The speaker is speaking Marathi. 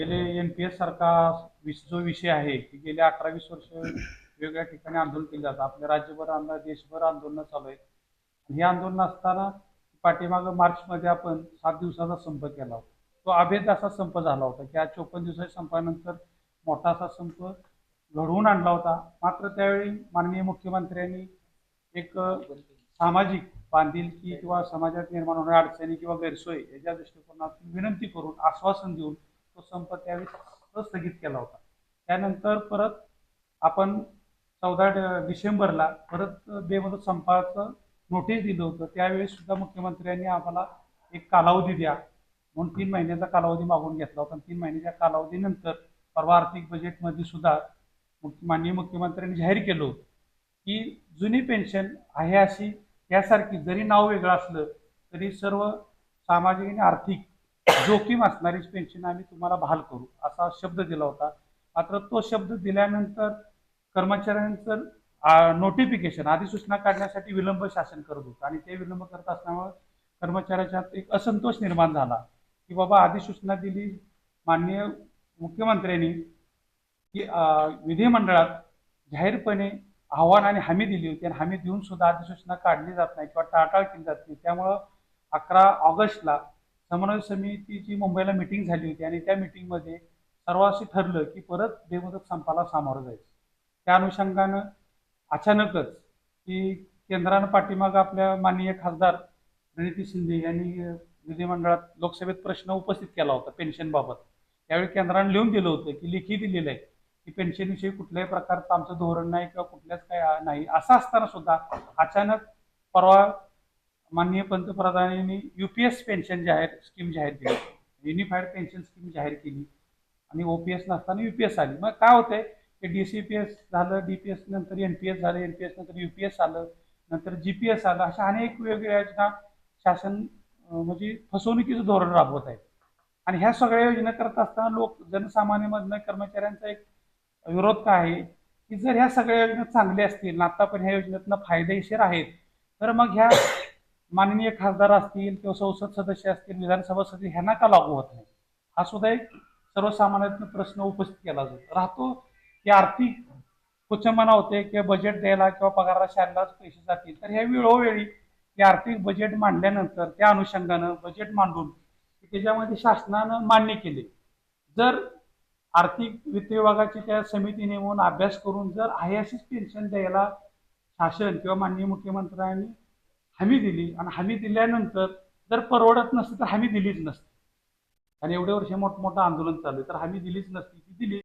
गेले एन पी एस सारखा विष जो विषय आहे की गेले अठरा वीस वर्ष वेगवेगळ्या ठिकाणी आंदोलन केले जातं. आपल्या राज्यभर आंदोलन देशभर आंदोलनं चालू आहेत. आणि ही आंदोलन असताना पाठीमागं मार्चमध्ये आपण सात दिवसाचा संप केला होता. तो अभेद असा संप झाला होता की आज चोपन्न दिवसाच्या संपानंतर मोठा असा संप घडवून आणला होता. मात्र त्यावेळी माननीय मुख्यमंत्र्यांनी एक सामाजिक बांधिलकी किंवा समाजात निर्माण होणाऱ्या अडचणी किंवा गैरसोय याच्या दृष्टिकोनातून विनंती करून आश्वासन देऊन तो संप त्यावेळी स्थगित केला होता. त्यानंतर परत आपण चौदा डिसेंबरला परत बेमुदत संपाचं नोटीस दिलं होतं. त्यावेळेस सुद्धा मुख्यमंत्र्यांनी आम्हाला एक कालावधी द्या म्हणून तीन महिन्याचा कालावधी मागून घेतला होता. तीन महिन्याच्या कालावधीनंतर परवा आर्थिक बजेटमध्ये सुद्धा माननीय मुख्यमंत्र्यांनी जाहीर केलं होतं की जुनी पेन्शन आहे अशी यासारखी जरी नाव वेगळं असलं तरी सर्व सामाजिक आणि आर्थिक जोखीम असणारीच पेन्शन आम्ही तुम्हाला बहाल करू असा शब्द दिला होता. मात्र तो शब्द दिल्यानंतर कर्मचाऱ्यांचं नोटिफिकेशन अधिसूचना काढण्यासाठी विलंब शासन करत होतं. आणि ते विलंब करत असल्यामुळे कर्मचाऱ्याच्या एक असंतोष निर्माण झाला की बाबा अधिसूचना दिली माननीय मुख्यमंत्र्यांनी की विधिमंडळात जाहीरपणे आव्हान आणि हमी दिली होती. आणि हमी देऊन सुद्धा अधिसूचना काढली जात नाही किंवा टाळटाळ केली जात नाही. त्यामुळं अकरा ऑगस्टला समन्वय समितीची मुंबईला मिटिंग झाली होती आणि त्या मिटिंगमध्ये सर्वांशी ठरलं की परत बेमुदत संपाला सामोरं जायचं. त्या अनुषंगानं अचानकच की केंद्रानं पाठीमागं आपल्या माननीय खासदार प्रणिती शिंदे यांनी विधिमंडळात लोकसभेत प्रश्न उपस्थित केला होता पेन्शनबाबत. त्यावेळी केंद्रानं लिहून दिलं होतं की लेखी दिलेलं आहे की पेन्शनविषयी कुठल्याही प्रकारचं आमचं धोरण नाही किंवा कुठल्याच काय नाही. असं असताना सुद्धा अचानक परवा माननीय पंतप्रधानांनी युपीएस पेन्शन जाहीर स्कीम जाहीर केली. युनिफाईड पेन्शन स्कीम जाहीर केली. आणि ओपीएस नसताना युपीएस आली. मग काय होतंय? की डी सी पी एस झालं डी पी एस नंतर एन पी एस झालं एन पी एस नंतर यू पी एस आलं नंतर जी पी एस आलं. अशा अनेक वेगवेगळ्या योजना शासन म्हणजे फसवणुकीचं धोरण राबवत आहे आणि ह्या सगळ्या योजना करत असताना लोक जनसामान्यमधनं कर्मचाऱ्यांचा एक विरोध काय आहे? की जर ह्या सगळ्या योजना चांगल्या असतील आता पण ह्या योजनेतनं फायदेशीर आहेत तर मग ह्या माननीय खासदार असतील किंवा संसद सदस्य असतील विधानसभा सदस्य ह्यांना का लागू होत नाही? हा सुद्धा एक सर्वसामान्यातनं प्रश्न उपस्थित केला जातो. राहतो की आर्थिक कुचमना होते किंवा बजेट द्यायला किंवा पगाराला शाळेलाच पैसे जातील तर ह्या वेळोवेळी ते आर्थिक बजेट मांडल्यानंतर त्या अनुषंगानं बजेट मांडून त्याच्यामध्ये शासनानं मान्य केले. जर आर्थिक वित्त विभागाची त्या समिती नेमून अभ्यास करून जर आहे अशीच पेन्शन द्यायला शासन किंवा माननीय मुख्यमंत्र्यांनी हमी दिली आणि हमी दिल्यानंतर जर परवडत नसती तर हमी दिलीच नसती. आणि एवढ्या वर्ष मोठमोठं आंदोलन चालू आहे. तर हमी दिलीच नसती ती दिली.